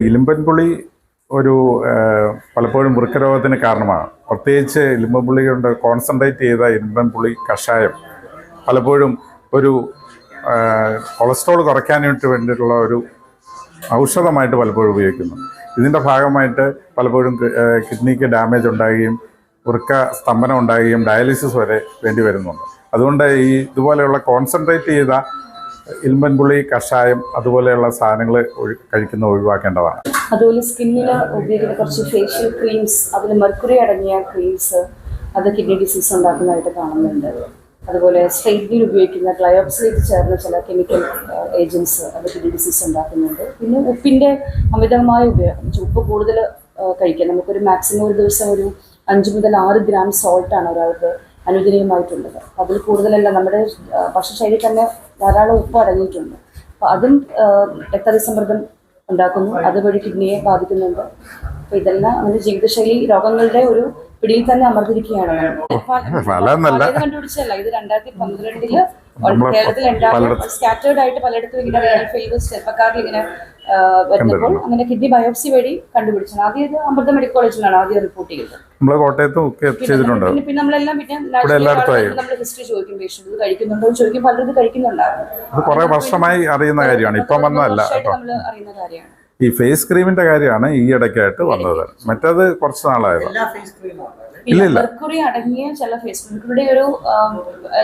ഇലിമ്പൻപുളി ഒരു പലപ്പോഴും വൃക്കരോഗത്തിന് കാരണമാണ്. പ്രത്യേകിച്ച് ഇലിമ്പൻപുളി കൊണ്ട് കോൺസെൻട്രേറ്റ് ചെയ്ത ഇലുമ്പൻപുളി കഷായം പലപ്പോഴും ഒരു കൊളസ്ട്രോൾ കുറയ്ക്കാനായിട്ട് വേണ്ടിയിട്ടുള്ള ഒരു ഔഷധമായിട്ട് പലപ്പോഴും ഉപയോഗിക്കുന്നു. ഇതിന്റെ ഭാഗമായിട്ട് പലപ്പോഴും കിഡ്നിക്ക് ഡാമേജ് ഉണ്ടാകുകയും വൃക്ക സ്തംഭനം ഉണ്ടാകുകയും ഡയാലിസിസ് വരെ വേണ്ടി വരുന്നുണ്ട്. അതുകൊണ്ട് ഈ ഇതുപോലെയുള്ള കോൺസെൻട്രേറ്റ് ചെയ്ത ഇൽമ്പൻപുളി കഷായം അതുപോലെയുള്ള സാധനങ്ങൾ കഴിക്കുന്ന ഒഴിവാക്കേണ്ടതാണ്. അതുപോലെ സ്കിന്നിന് ഉപയോഗിക്കുന്ന കുറച്ച് ഫേഷ്യൽ ക്രീംസ് അതിൽ മെർക്കുറി അടങ്ങിയ ക്രീംസ് അത് കിഡ്നി ഡിസീസ് ഉണ്ടാക്കുന്നതായിട്ട് കാണുന്നുണ്ട്. അതുപോലെ സ്ട്രെയിറ്റ്നിൽ ഉപയോഗിക്കുന്ന ഗ്ലയോപ്സിലേക്ക് ചേർന്ന ചില കെമിക്കൽ ഏജൻസ് അത് കിഡ്നി ഡിസീസ് ഉണ്ടാക്കുന്നുണ്ട്. പിന്നെ ഉപ്പിന്റെ അമിതമായ ഉപയോഗം ഉപ്പ് കൂടുതൽ കഴിക്കാം നമുക്കൊരു മാക്സിമം ഒരു ദിവസം ഒരു അഞ്ച് മുതൽ ആറ് ഗ്രാം സോൾട്ടാണ് ഒരാൾക്ക് അനുദിനീയമായിട്ടുള്ളത് അതിൽ കൂടുതലല്ല നമ്മുടെ ഭക്ഷണശൈലി തന്നെ ധാരാളം ഉപ്പ് അടങ്ങിയിട്ടുണ്ട്. അപ്പോൾ അതും രക്തസമ്മർദ്ദം ഉണ്ടാക്കുന്നു. അതുവഴി കിഡ്നിയെ ബാധിക്കുന്നുണ്ട്. അപ്പോൾ ഇതെല്ലാം നമ്മുടെ ജീവിതശൈലി രോഗങ്ങളുടെ ഒരു പിടിയിൽ തന്നെ അമർന്നിരിക്കുകയാണ്. കണ്ടുപിടിച്ചല്ല ഇത് രണ്ടായിരത്തി പന്ത്രണ്ടിൽ കേരളത്തിൽ സ്കാറ്റേർഡ് ആയിട്ട് പലയിടത്തും ഇങ്ങനെ ഫെയിൽസ് ചെറുപ്പക്കാരിൽ ഇങ്ങനെ വരുന്നപ്പോൾ അങ്ങനെ കിഡ്നി ബയോപ്സി വഴി കണ്ടുപിടിച്ചാണ് ആദ്യം ഇത് അമൃത മെഡിക്കൽ കോളേജിലാണ് ആദ്യം റിപ്പോർട്ട് ചെയ്തത്. നമ്മൾ കോട്ടയത്തും ഒക്കെ ചെയ്തിട്ടുണ്ട്. പിന്നെ നമ്മളെല്ലാം പിന്നെ നമ്മൾ ഹിസ്റ്ററി ചോദിക്കും പേഷ്യന്റ് ഇത് കഴിക്കുന്നുണ്ടോ എന്ന് ചോദിക്കും പലരും ഇത് കഴിക്കുന്നുണ്ടായിരുന്നു. അത് കുറേ വർഷമായി അറിയുന്ന കാര്യമാണ്. ഇപ്പം വന്നതല്ല നമ്മൾ അറിയുന്ന കാര്യമാണ്. ഈ ഫേസ് ക്രീമിന്റെ കാര്യമാണ് ഈ ഇടയ്ക്കായിട്ട് വന്നത്. മറ്റേത് കുറച്ച് നാളായത്. ഇല്ല, ഇല്ല. മെർക്കുറി അടങ്ങിയ ചില ഫേസ് ക്രീമുകളുടെ ഒരു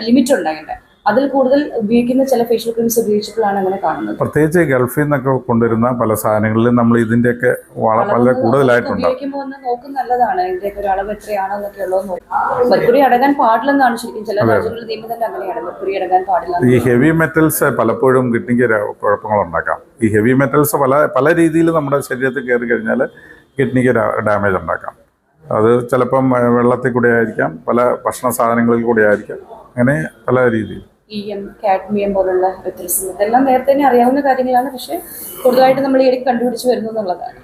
ലിമിറ്റ് ഉണ്ട് അതിൽ കൂടുതൽ ഉപയോഗിക്കുന്ന ചില ഫേഷ്യൽ ക്രീംസ് ഉപയോഗിച്ചിട്ടാണ് അങ്ങനെ കാണുന്നത്. പ്രത്യേകിച്ച് ഗൾഫിൽ നിന്നൊക്കെ കൊണ്ടുവരുന്ന പല സാധനങ്ങളിലും നമ്മൾ ഇതിന്റെയൊക്കെ വള- വളരെ കൂടുതലായിട്ടുണ്ട്. ഉപയോഗിക്കുമ്പോൾ ഒന്ന് നോക്കും നല്ലതാണ്. ഇതിന്റെയൊക്കെ ഒരു അളവ് എത്രയാണെന്നൊക്കെ ഉള്ളത് നോക്കും. മെർക്കുറി അടങ്ങാൻ പാടില്ലെന്നാണ് ശരിക്കും ചില രാജ്യങ്ങളിൽ നിയമം തന്നെ അങ്ങനെയാണ്. മെർക്കുറി അടങ്ങാൻ പാടില്ല ഈ ഹെവി മെറ്റൽസ് പലപ്പോഴും കിഡ്നിക്ക് കുഴപ്പങ്ങൾ ഉണ്ടാക്കാം ഈ ഹെവി മെറ്റൽസ് പല പല രീതിയിൽ നമ്മുടെ ശരീരത്തിൽ കയറി കഴിഞ്ഞാൽ കിഡ്നിക്ക് ഡാമേജ് ഉണ്ടാക്കാം. അത് ചിലപ്പം വെള്ളത്തിൽ കൂടെ ആയിരിക്കാം പല ഭക്ഷണ സാധനങ്ങളിൽ കൂടെ ആയിരിക്കാം. അങ്ങനെ പല രീതിയിൽ. ഇ എം കാഡ്മിയം പോലുള്ള വ്യത്യസ്തം ഇതെല്ലാം നേരത്തെ തന്നെ അറിയാവുന്ന കാര്യങ്ങളാണ്. പക്ഷേ കൂടുതലായിട്ട് നമ്മൾ ഈ ഇടയ്ക്ക് കണ്ടുപിടിച്ച് വരുന്നു എന്നുള്ളതാണ്.